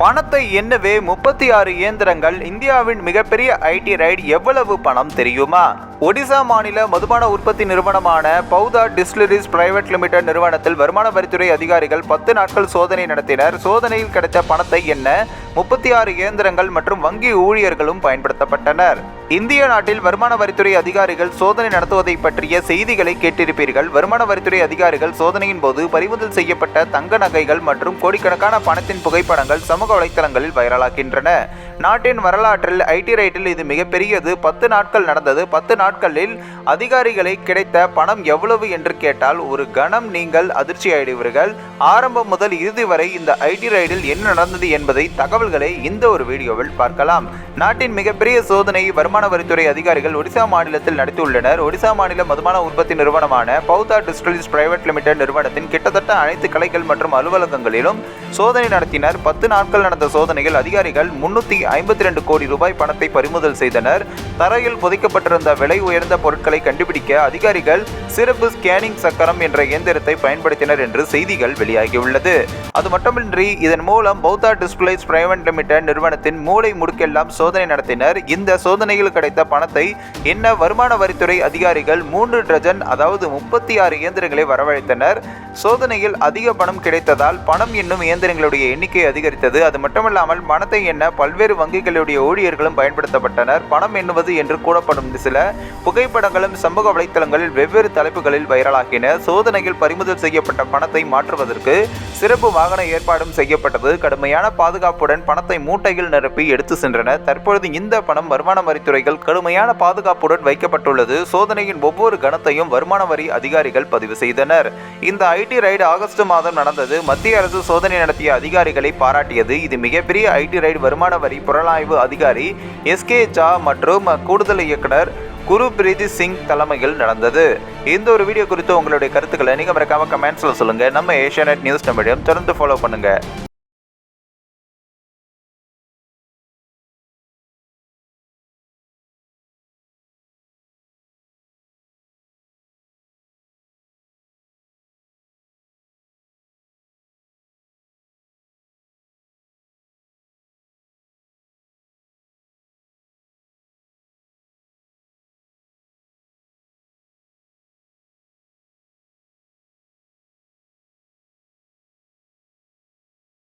பணத்தை எண்ணவே முப்பத்தி ஆறு இயந்திரங்கள் இந்தியாவின் மிகப்பெரிய ஐடி ரைட் எவ்வளவு பணம் தெரியுமா? ஒடிசா மாநில மதுபான உற்பத்தி நிறுவனமான பௌதா டிஸ்டிலரிஸ் பிரைவேட் லிமிடெட் நிறுவனத்தில் வருமான வரித்துறை அதிகாரிகள் பத்து நாட்கள் சோதனை நடத்தினர். சோதனையில் கிடைத்த பணத்தை எண்ண முப்பத்தி ஆறு இயந்திரங்கள் மற்றும் வங்கி ஊழியர்களும் பயன்படுத்தப்பட்டனர். இந்திய நாட்டில் வருமான வரித்துறை அதிகாரிகள் சோதனை நடத்துவதை பற்றிய செய்திகளை கேட்டிருப்பீர்கள். வருமான வரித்துறை அதிகாரிகள் சோதனையின் போது பறிமுதல் செய்யப்பட்ட தங்க நகைகள் மற்றும் கோடிக்கணக்கான பணத்தின் புகைப்படங்கள் சமூக வலைத்தளங்களில் வைரலாகின்றன. நாட்டின் வரலாற்றில் ஐடி ரைட்டில் இது மிகப்பெரியது பத்து நாட்கள் நடந்தது. பத்து நாட்களில் அதிகாரிகளை கிடைத்த பணம் எவ்வளவு என்று கேட்டால் ஒரு கணம் நீங்கள் அதிர்ச்சி ஆரம்பம் முதல் இறுதி வரை இந்த ஐடி ரைடில் என்ன நடந்தது என்பதை தகவல்களை இந்த ஒரு வீடியோவில் பார்க்கலாம். நாட்டின் மிகப்பெரிய சோதனை வருமான வரித்துறை அதிகாரிகள் ஒடிசா மாநிலத்தில் நடத்தியுள்ளனர் ஒடிசா மாநில மதுமான உற்பத்தி நிறுவனமான பௌதா டிஸ்டிலரிஸ் பிரைவேட் லிமிடெட் நிறுவனத்தின் கிட்டத்தட்ட அனைத்து கிளைகள் மற்றும் அலுவலகங்களிலும் சோதனை நடத்தினர். பத்து நாட்கள் நடந்த சோதனையில் அதிகாரிகள் முன்னூத்தி ஐம்பத்தி ரெண்டு கோடி ரூபாய் பணத்தை பறிமுதல் செய்தனர். தரையில் புதைக்கப்பட்டிருந்த விலை உயர்ந்த பொருட்களை கண்டுபிடிக்க அதிகாரிகள் சிறப்பு ஸ்கேனிங் சக்கரம் என்ற இயந்திரத்தை பயன்படுத்தினர் என்று செய்திகள் வெளி வெளியாகியுள்ளது. அது மட்டுமின்றி இதன் மூலம் பௌத்தா டிஸ்பிளேஸ் பிரைவேட் லிமிடெட் நிறுவனத்தின் மூளை முடுக்கெல்லாம் சோதனை நடத்தினர். இந்த சோதனையில் கிடைத்த பணத்தை என்ன வருமான வரித்துறை அதிகாரிகள் மூன்று டஜன் அதாவது முப்பத்தி ஆறு இயந்திரங்களை வரவழைத்தனர். சோதனையில் அதிக பணம் கிடைத்ததால் பணம் என்னும் இயந்திரங்களுடைய எண்ணிக்கை அதிகரித்தது. அது மட்டுமல்லாமல் பணத்தை எண்ண பல்வேறு வங்கிகளுடைய ஊழியர்களும் பயன்படுத்தப்பட்டனர். பணம் எண்ணுவது என்று கூறப்படும் சில புகைப்படங்களும் சமூக வலைத்தளங்களில் வெவ்வேறு தலைப்புகளில் வைரலாகின. சோதனையில் பறிமுதல் செய்யப்பட்ட பணத்தை மாற்றுவதற்கு சிறப்பு வாகன ஏற்பாடும் செய்யப்பட்டது. கடுமையான பாதுகாப்புடன் பணத்தை மூட்டையில் நிரப்பி எடுத்து சென்றனர். தற்பொழுது இந்த பணம் வருமான வரித்துறைகள் கடுமையான பாதுகாப்புடன் வைக்கப்பட்டுள்ளது. சோதனையின் ஒவ்வொரு கணத்தையும் வருமான வரி அதிகாரிகள் பதிவு செய்தனர். இந்த ஐடி ரைடு ஆகஸ்ட் மாதம் நடந்தது. மத்திய அரசு சோதனை நடத்திய அதிகாரிகளை பாராட்டியது. இது மிகப்பெரிய ஐடி ரைடு வருமான வரி புலனாய்வு அதிகாரி எஸ்கே ஜா மற்றும் கூடுதல் இயக்குனர் குரு பிரீதி சிங் தலைமையில் நடந்தது. இந்த ஒரு வீடியோ குறித்து உங்களுடைய கருத்துக்களை நீங்கள் மறக்காம கமெண்ட்ஸில் சொல்லுங்கள் நம்ம ஏஷியானெட் நியூஸ் மீடியம் தொடர்ந்து ஃபாலோ பண்ணுங்கள்